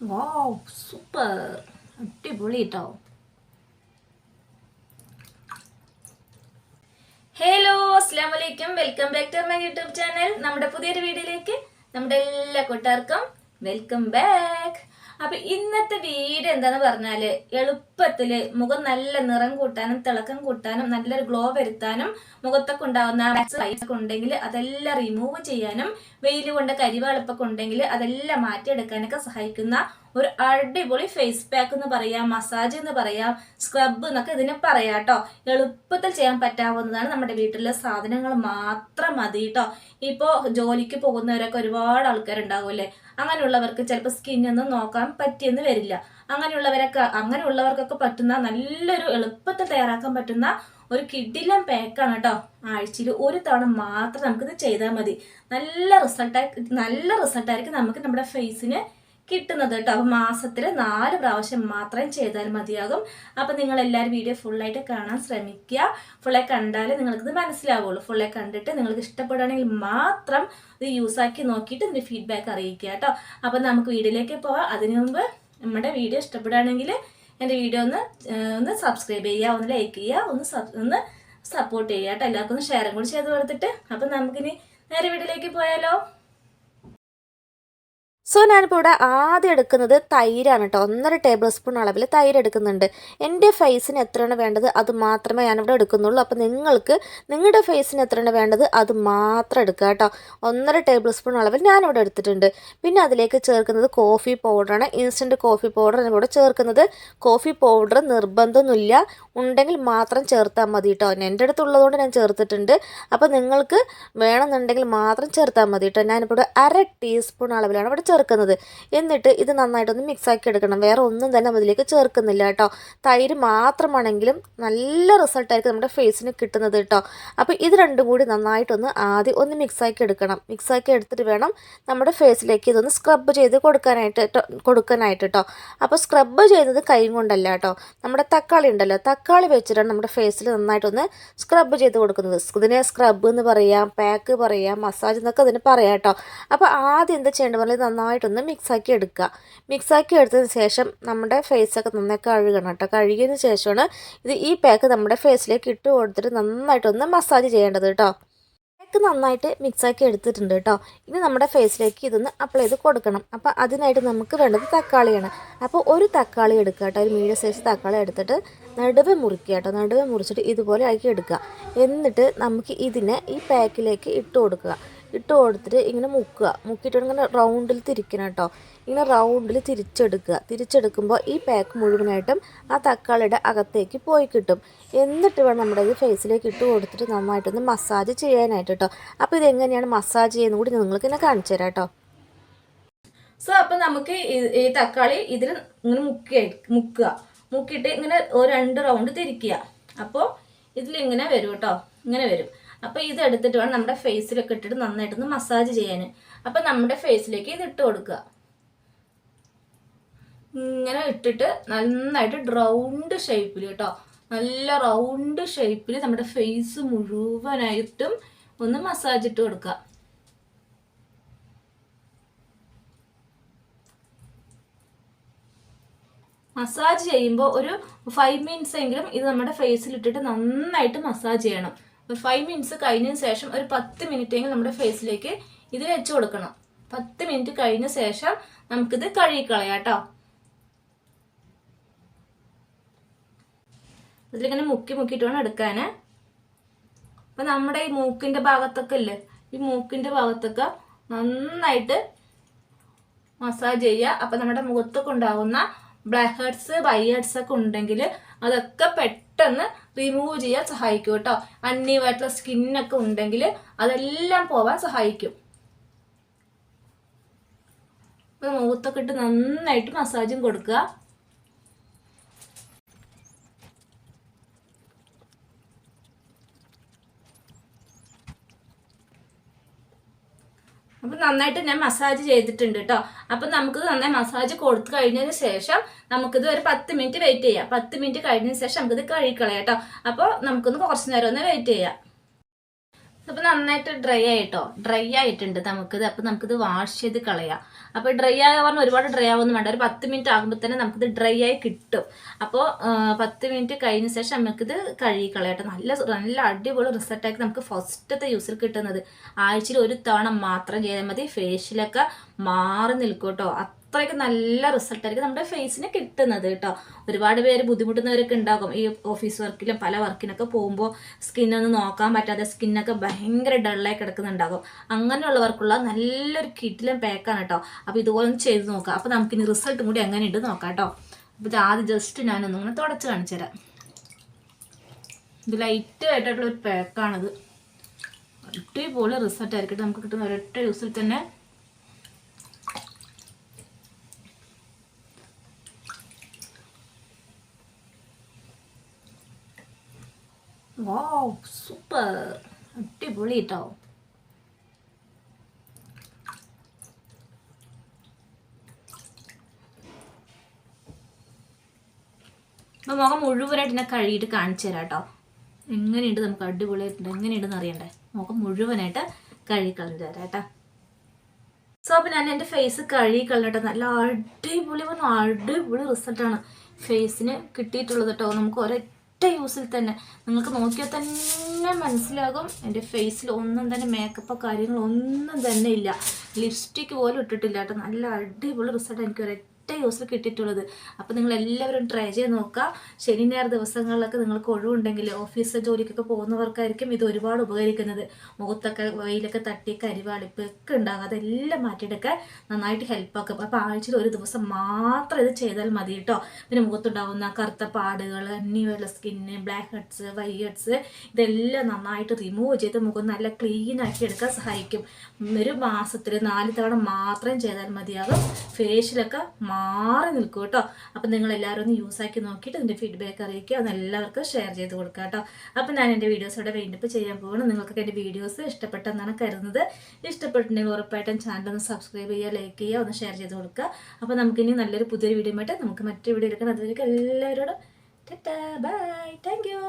Wow super അടിപൊളി കേട്ടോ. Hello അസ്സാം വലൈക്കും welcome back to my YouTube channel നമ്മുടെ പുതിയൊരു വീഡിയോയിലേക്ക് നമ്മുടെ എല്ലാ കൂട്ടുകാർക്കും വെൽക്കം ബാക്ക് അപ്പൊ ഇന്നത്തെ വീട് എന്താന്ന് പറഞ്ഞാൽ എളുപ്പത്തിൽ മുഖം നല്ല നിറം കൂട്ടാനും തിളക്കം കൂട്ടാനും നല്ലൊരു ഗ്ലോ വരുത്താനും മുഖത്തൊക്കെ ഉണ്ടാവുന്ന ഉണ്ടെങ്കിൽ അതെല്ലാം റിമൂവ് ചെയ്യാനും വെയിൽ കൊണ്ട് കരിവാളിപ്പൊക്കെ ഉണ്ടെങ്കിൽ അതെല്ലാം മാറ്റിയെടുക്കാനൊക്കെ സഹായിക്കുന്ന ഒരു അടിപൊളി ഫേസ് പാക്ക് എന്ന് പറയാം മസാജ് എന്ന് പറയാം സ്ക്രബ് എന്നൊക്കെ ഇതിനെ പറയാം കേട്ടോ എളുപ്പത്തിൽ ചെയ്യാൻ പറ്റാവുന്നതാണ് നമ്മുടെ വീട്ടിലെ സാധനങ്ങൾ മാത്രം മതി കേട്ടോ ഇപ്പോൾ ജോലിക്ക് പോകുന്നവരൊക്കെ ഒരുപാട് ആൾക്കാരുണ്ടാകുമല്ലേ അങ്ങനെയുള്ളവർക്ക് ചിലപ്പോൾ സ്കിന്നൊന്നും നോക്കാൻ പറ്റിയെന്ന് വരില്ല. അങ്ങനെയുള്ളവരൊക്കെ അങ്ങനെയുള്ളവർക്കൊക്കെ പറ്റുന്ന നല്ലൊരു എളുപ്പത്തിൽ തയ്യാറാക്കാൻ പറ്റുന്ന ഒരു കിഡിലം പാക്കാണ് കേട്ടോ ആഴ്ചയിൽ ഒരു തവണ മാത്രം നമുക്കിത് ചെയ്താൽ മതി. നല്ല റിസൾട്ടായി നല്ല റിസൾട്ടായിരിക്കും നമുക്ക് നമ്മുടെ ഫേസിന് കിട്ടുന്നത് കേട്ടോ. അപ്പം മാസത്തിൽ നാല് പ്രാവശ്യം മാത്രം ചെയ്താൽ മതിയാകും. അപ്പം നിങ്ങൾ എല്ലാവരും വീഡിയോ ഫുള്ളായിട്ട് കാണാൻ ശ്രമിക്കുക. ഫുള്ളായി കണ്ടാലേ നിങ്ങൾക്കിത് മനസ്സിലാവുള്ളൂ. ഫുള്ളായി കണ്ടിട്ട് നിങ്ങൾക്ക് ഇഷ്ടപ്പെടുകയാണെങ്കിൽ മാത്രം ഇത് യൂസാക്കി നോക്കിയിട്ട് ഇതിന്റെ ഫീഡ്ബാക്ക് അറിയിക്കുക കേട്ടോ. അപ്പം നമുക്ക് വീഡിയോയിലേക്ക് പോവാം. അതിനു മുമ്പ് നമ്മുടെ വീഡിയോ ഇഷ്ടപ്പെടുകയാണെങ്കിൽ എന്റെ വീഡിയോ ഒന്ന് ഒന്ന് സബ്സ്ക്രൈബ് ചെയ്യുക ഒന്ന് ലൈക്ക് ചെയ്യുക ഒന്ന് ഒന്ന് സപ്പോർട്ട് ചെയ്യുക കേട്ടോ. എല്ലാവർക്കും ഒന്ന് ഷെയറും കൂടി ചെയ്ത് കൊടുത്തിട്ട്. അപ്പം നമുക്കിനി നേരെ വീഡിയോയിലേക്ക് പോയാലോ? സോ ഞാനിപ്പോൾ ഇവിടെ ആദ്യം എടുക്കുന്നത് തൈരാണ് കേട്ടോ ഒന്നര ടേബിൾ സ്പൂൺ അളവിൽ തൈര് എടുക്കുന്നുണ്ട്. എന്റെ ഫേസിന് എത്രയാണ് വേണ്ടത് അത് മാത്രമേ ഞാനിവിടെ എടുക്കുന്നുള്ളൂ. അപ്പോൾ നിങ്ങൾക്ക് നിങ്ങളുടെ ഫേസിന് എത്രയാണ് വേണ്ടത് അത് മാത്രം എടുക്കുക കേട്ടോ ഒന്നര ടേബിൾ സ്പൂൺ അളവിൽ ഞാനിവിടെ എടുത്തിട്ടുണ്ട്. പിന്നെ അതിലേക്ക് ചേർക്കുന്നത് കോഫി പൗഡറാണ് ഇൻസ്റ്റന്റ് കോഫി പൗഡർ ഇവിടെ ചേർക്കുന്നത്. കോഫി പൗഡർ നിർബന്ധമൊന്നുമില്ല. ഉണ്ടെങ്കിൽ മാത്രം ചേർത്താൽ മതി കേട്ടോ എന്റെ അടുത്തുള്ളതുകൊണ്ട് ഞാൻ ചേർത്തിട്ടുണ്ട്. അപ്പോൾ നിങ്ങൾക്ക് വേണമെന്നുണ്ടെങ്കിൽ മാത്രം ചേർത്താൽ മതി കേട്ടോ ഞാനിപ്പോൾ അര ടീസ്പൂൺ അളവിലാണ് ഇവിടെ എന്നിട്ട് ഇത് നന്നായിട്ടൊന്ന് മിക്സാക്കി എടുക്കണം. വേറെ ഒന്നും തന്നെ അതിലേക്ക് ചേർക്കുന്നില്ല കേട്ടോ. തൈര് മാത്രമാണെങ്കിലും നല്ല റിസൾട്ടായിരിക്കും നമ്മുടെ ഫേസിന് കിട്ടുന്നത് കേട്ടോ. അപ്പോൾ ഇത് രണ്ടും കൂടി നന്നായിട്ടൊന്ന് ആദ്യം ഒന്ന് മിക്സാക്കി എടുക്കണം. മിക്സാക്കി എടുത്തിട്ട് വേണം നമ്മുടെ ഫേസിലേക്ക് ഇതൊന്ന് സ്ക്രബ് ചെയ്ത് കൊടുക്കാനായിട്ട് ട്ടോ- കൊടുക്കാനായിട്ട് കേട്ടോ അപ്പോൾ സ്ക്രബ് ചെയ്യുന്നത് കൈ കൊണ്ടല്ല കേട്ടോ. നമ്മുടെ തക്കാളി ഉണ്ടല്ലോ തക്കാളി വെച്ചിട്ടാണ് നമ്മുടെ ഫേസിൽ നന്നായിട്ടൊന്ന് സ്ക്രബ് ചെയ്ത് കൊടുക്കുന്നത്. ഇതിനെ സ്ക്രബ് എന്ന് പറയാം പാക്ക് പറയാം മസാജ് എന്നൊക്കെ അതിന് പറയാം കേട്ടോ അപ്പോൾ ആദ്യം എന്താ ചെയ്യേണ്ടത് പറഞ്ഞാൽ നന്നായിട്ടൊന്ന് മിക്സാക്കി എടുക്കുക. മിക്സാക്കി എടുത്തതിന് ശേഷം നമ്മുടെ ഫേസൊക്കെ നന്നായി കഴുകണം കേട്ടോ. കഴുകിയതിന് ശേഷമാണ് ഇത് ഈ പാക്ക് നമ്മുടെ ഫേസിലേക്ക് ഇട്ട് കൊടുത്തിട്ട് നന്നായിട്ടൊന്ന് മസാജ് ചെയ്യേണ്ടത് കേട്ടോ. പാക്ക് നന്നായിട്ട് മിക്സാക്കി എടുത്തിട്ടുണ്ട് കേട്ടോ. ഇനി നമ്മുടെ ഫേസിലേക്ക് ഇതൊന്ന് അപ്ലൈ ചെയ്ത് കൊടുക്കണം. അപ്പോൾ അതിനായിട്ട് നമുക്ക് വേണ്ടത് തക്കാളിയാണ്. അപ്പോൾ ഒരു തക്കാളി എടുക്കുക കേട്ടോ. ഒരു മീഡിയം സൈസ് തക്കാളി എടുത്തിട്ട് നടുവ് മുറിക്കുക കേട്ടോ. നടുവ് മുറിച്ചിട്ട് ഇതുപോലെ ആക്കി എടുക്കുക. എന്നിട്ട് നമുക്ക് ഇതിനെ ഈ പാക്കിലേക്ക് ഇട്ട് കൊടുക്കുക. ഇട്ട് കൊടുത്തിട്ട് ഇങ്ങനെ മുക്കുക. മുക്കിയിട്ട് ഇങ്ങനെ റൗണ്ടിൽ തിരിക്കണം കേട്ടോ ഇങ്ങനെ റൗണ്ടിൽ തിരിച്ചെടുക്കുക. തിരിച്ചെടുക്കുമ്പോൾ ഈ പാക്ക് മുഴുവനായിട്ടും ആ തക്കാളിയുടെ അകത്തേക്ക് പോയി കിട്ടും. എന്നിട്ട് വേണം നമ്മുടെ ഇത് ഫേസിലേക്ക് ഇട്ട് കൊടുത്തിട്ട് നന്നായിട്ടൊന്ന് മസാജ് ചെയ്യാനായിട്ട് കേട്ടോ അപ്പോൾ ഇതെങ്ങനെയാണ് മസാജ് ചെയ്യുന്നത് കൂടി നിങ്ങൾക്ക് ഇങ്ങനെ കാണിച്ചു തരാം കേട്ടോ സോ അപ്പം നമുക്ക് ഈ- തക്കാളി ഇതിൽ ഇങ്ങനെ മുക്കി മുക്കുക. മുക്കിയിട്ട് ഇങ്ങനെ ഒരു രണ്ട് റൗണ്ട് തിരിക്കുക. അപ്പോൾ ഇതിലിങ്ങനെ വരും കേട്ടോ ഇങ്ങനെ വരും. അപ്പോൾ ഇത് എടുത്തിട്ട് വേണം നമ്മുടെ ഫേസിലൊക്കെ ഇട്ടിട്ട് നന്നായിട്ടൊന്ന് മസാജ് ചെയ്യാൻ അപ്പോൾ നമ്മുടെ ഫേസിലേക്ക് ഇത് ഇട്ട് കൊടുക്കുക. ഇങ്ങനെ ഇട്ടിട്ട് നന്നായിട്ട് റൗണ്ട് ഷേപ്പിൽ കേട്ടോ. നല്ല റൗണ്ട് ഷേപ്പിൽ നമ്മുടെ ഫേസ് മുഴുവനായിട്ടും ഒന്ന് മസാജ് ഇട്ട് കൊടുക്കുക. മസാജ് ചെയ്യുമ്പോൾ ഒരു ഫൈവ് മിനിറ്റ്സ് എങ്കിലും ഇത് നമ്മുടെ ഫേസിൽ ഇട്ടിട്ട് നന്നായിട്ട് മസാജ് ചെയ്യണം. ഫൈവ് മിനിറ്റ്സ് കഴിഞ്ഞതിന് ശേഷം ഒരു പത്ത് മിനിറ്റ് എങ്കിലും നമ്മുടെ ഫേസിലേക്ക് ഇത് വെച്ച് കൊടുക്കണം. പത്ത് മിനിറ്റ് കഴിഞ്ഞ ശേഷം നമുക്കിത് കഴുകിക്കളയാം കേട്ടോ. ഇതിലിങ്ങനെ മുക്കി മുക്കിയിട്ട് വേണം എടുക്കാൻ അപ്പം നമ്മുടെ ഈ മൂക്കിന്റെ ഭാഗത്തൊക്കെ ഇല്ലേ? ഈ മൂക്കിന്റെ ഭാഗത്തൊക്കെ നന്നായിട്ട് മസാജ് ചെയ്യുക. അപ്പം നമ്മുടെ മുഖത്തൊക്കെ ഉണ്ടാകുന്ന ബ്ലാക്ക് ഹെഡ്സ് ബൈ ഹെഡ്സ് ഒക്കെ ഉണ്ടെങ്കിൽ അതൊക്കെ പെട്ടെന്ന് റിമൂവ് ചെയ്യാൻ സഹായിക്കും കേട്ടോ. അന്നീവായിട്ടുള്ള സ്കിന്നൊക്കെ ഉണ്ടെങ്കിൽ അതെല്ലാം പോവാൻ സഹായിക്കും. മുഖത്തൊക്കെ ഇട്ട് നന്നായിട്ട് മസാജും കൊടുക്കുക. അപ്പം നന്നായിട്ട് ഞാൻ മസാജ് ചെയ്തിട്ടുണ്ട് കേട്ടോ അപ്പം നമുക്ക് നന്നായി മസാജ് കൊടുത്തു കഴിഞ്ഞതിന് ശേഷം നമുക്കിത് ഒരു പത്ത് മിനിറ്റ് വെയിറ്റ് ചെയ്യാം. പത്ത് മിനിറ്റ് കഴിഞ്ഞതിന് ശേഷം നമുക്കിത് കഴുകിക്കളയാം കേട്ടോ അപ്പോൾ നമുക്കൊന്ന് കുറച്ച് നേരം ഒന്ന് വെയിറ്റ് ചെയ്യാം. അപ്പൊ നന്നായിട്ട് ഡ്രൈ ആയിട്ടോ? ഡ്രൈ ആയിട്ടുണ്ട് നമുക്കിത് അപ്പൊ നമുക്കിത് വാഷ് ചെയ്ത് കളയാം. അപ്പോൾ ഡ്രൈ ആകാൻ പറഞ്ഞാൽ ഒരുപാട് ഡ്രൈ ആവുമെന്ന് വേണ്ട. ഒരു പത്ത് മിനിറ്റ് ആകുമ്പോൾ തന്നെ നമുക്കിത് ഡ്രൈ ആയി കിട്ടും. അപ്പോൾ പത്ത് മിനിറ്റ് കഴിഞ്ഞ ശേഷം നമുക്കിത് കഴുകി കളയട്ടെ നല്ല നല്ല അടിപൊളി റിസൾട്ടായിട്ട് നമുക്ക് ഫസ്റ്റത്തെ യൂസിൽ കിട്ടുന്നത്. ആഴ്ചയിൽ ഒരു തവണ മാത്രം ചെയ്താൽ മതി. ഫേഷ്യലൊക്കെ മാറി നിൽക്കും കേട്ടോ അത്രയ്ക്ക് നല്ല റിസൾട്ടായിരിക്കും നമ്മുടെ ഫേസിന് കിട്ടുന്നത് കേട്ടോ. ഒരുപാട് പേര് ബുദ്ധിമുട്ടുന്നവരൊക്കെ ഉണ്ടാകും. ഈ ഓഫീസ് വർക്കിലും പല വർക്കിനൊക്കെ പോകുമ്പോൾ സ്കിന്നൊന്നും നോക്കാൻ പറ്റാതെ സ്കിന്നൊക്കെ ഭയങ്കര ഡള്ളായി കിടക്കുന്നുണ്ടാകും. അങ്ങനെയുള്ളവർക്കുള്ള നല്ലൊരു കിറ്റിലും പാക്കാണ് കേട്ടോ. അപ്പോൾ ഇതുപോലെ ഒന്ന് ചെയ്ത് നോക്കാം. അപ്പോൾ നമുക്കിനി റിസൾട്ടും കൂടി എങ്ങനെയുണ്ട് നോക്കാം കേട്ടോ. അപ്പോൾ ഇത് ആദ്യം ജസ്റ്റ് ഞാനൊന്നും ഇങ്ങനെ തുടച്ച് കാണിച്ചു തരാം. ഇത് ലൈറ്റ് ആയിട്ടുള്ള ഒരു പാക്കാണിത് അടിപൊളി റിസൾട്ട് ആയിരിക്കട്ടെ നമുക്ക് കിട്ടുന്ന ഒരൊറ്റ ദിവസത്തിൽ തന്നെ വാവ് സൂപ്പർ അടിപൊളി കേട്ടോ. മുഖം മുഴുവനായിട്ട് എന്നെ കഴുകിയിട്ട് കാണിച്ചു തരാം കേട്ടോ. എങ്ങനെയുണ്ട് നമുക്ക് അടിപൊളിയായിട്ടുണ്ട് എങ്ങനെയുണ്ടെന്ന് അറിയണ്ടേ? മുഖം മുഴുവനായിട്ട് കഴുകി കളഞ്ഞു തരാം കേട്ടോ. സോ അപ്പൊ ഞാൻ എന്റെ ഫേസ് കഴുകി കളഞ്ഞിട്ട് നല്ല അടിപൊളി വന്നു അടിപൊളി റിസൾട്ടാണ് ഫേസിന് കിട്ടിയിട്ടുള്ളത് കേട്ടോ. നമുക്ക് ഒരൊറ്റ യൂസിൽ തന്നെ. നിങ്ങൾക്ക് നോക്കിയാൽ തന്നെ മനസ്സിലാകും. എന്റെ ഫേസിൽ ഒന്നും തന്നെ മേക്കപ്പ് കാര്യങ്ങളൊന്നും തന്നെ ഇല്ല. ലിപ്സ്റ്റിക്ക് പോലും ഇട്ടിട്ടില്ല കേട്ടോ. നല്ല അടിപൊളി റിസൾട്ട് എനിക്ക് ഒരൊറ്റ യൂസിൽ കിട്ടിയിട്ടുള്ളത്. അപ്പോൾ നിങ്ങൾ എല്ലാവരും ട്രൈ ചെയ്ത് നോക്കുക ശനി ഞായർ ദിവസങ്ങളിലൊക്കെ നിങ്ങൾക്ക് ഒഴിവുണ്ടെങ്കിൽ ഓഫീസ് ജോലിക്കൊക്കെ പോകുന്നവർക്കായിരിക്കും ഇത് ഒരുപാട് ഉപകരിക്കുന്നത്. മുഖത്തൊക്കെ വെയിലൊക്കെ തട്ടി കരിവാളിപ്പ് ഒക്കെ ഉണ്ടാകും. അതെല്ലാം മാറ്റിയെടുക്കാൻ നന്നായിട്ട് ഹെൽപ്പാക്കും അപ്പോൾ ആഴ്ചയിൽ ഒരു ദിവസം മാത്രം ഇത് ചെയ്താൽ മതി കേട്ടോ. പിന്നെ മുഖത്തുണ്ടാവുന്ന കറുത്ത പാടുകൾ അന്യമുള്ള skin black heads white heads ഇതെല്ലാം നന്നായിട്ട് റിമൂവ് ചെയ്ത് മുഖം നല്ല ക്ലീൻ ആക്കി എടുക്കാൻ സഹായിക്കും. ഒരു മാസത്തിൽ നാല് തവണ മാത്രം ചെയ്താൽ മതിയാകും. ഫേഷ്യലൊക്കെ മാറി നിൽക്കും കേട്ടോ. അപ്പം നിങ്ങൾ എല്ലാവരും ഒന്ന് യൂസ് ആക്കി നോക്കിയിട്ട് ഇതിന്റെ ഫീഡ്ബാക്ക് അറിയിക്കുക. അത് എല്ലാവർക്കും ഷെയർ ചെയ്ത് കൊടുക്കുക കേട്ടോ. അപ്പം ഞാൻ എന്റെ വീഡിയോസ് ഇവിടെ വീണ്ടും ചെയ്യാൻ പോകണം നിങ്ങൾക്കൊക്കെ എന്റെ വീഡിയോസ് ഇഷ്ടപ്പെട്ടെന്നാണ് കരുതുന്നത്. ഇഷ്ടപ്പെട്ടിട്ടുണ്ടെങ്കിൽ ഉറപ്പായിട്ടും ചാനൽ ഒന്ന് സബ്സ്ക്രൈബ് ചെയ്യുക ലൈക്ക് ചെയ്യുക ഒന്ന് ഷെയർ ചെയ്ത് കൊടുക്കുക. അപ്പോൾ നമുക്കിനി നല്ലൊരു പുതിയൊരു വീഡിയോ ആയിട്ട് നമുക്ക് മറ്റൊരു വീഡിയോ എടുക്കണം അതുവരെയൊക്കെ എല്ലാവരോടും ബൈ താങ്ക് യു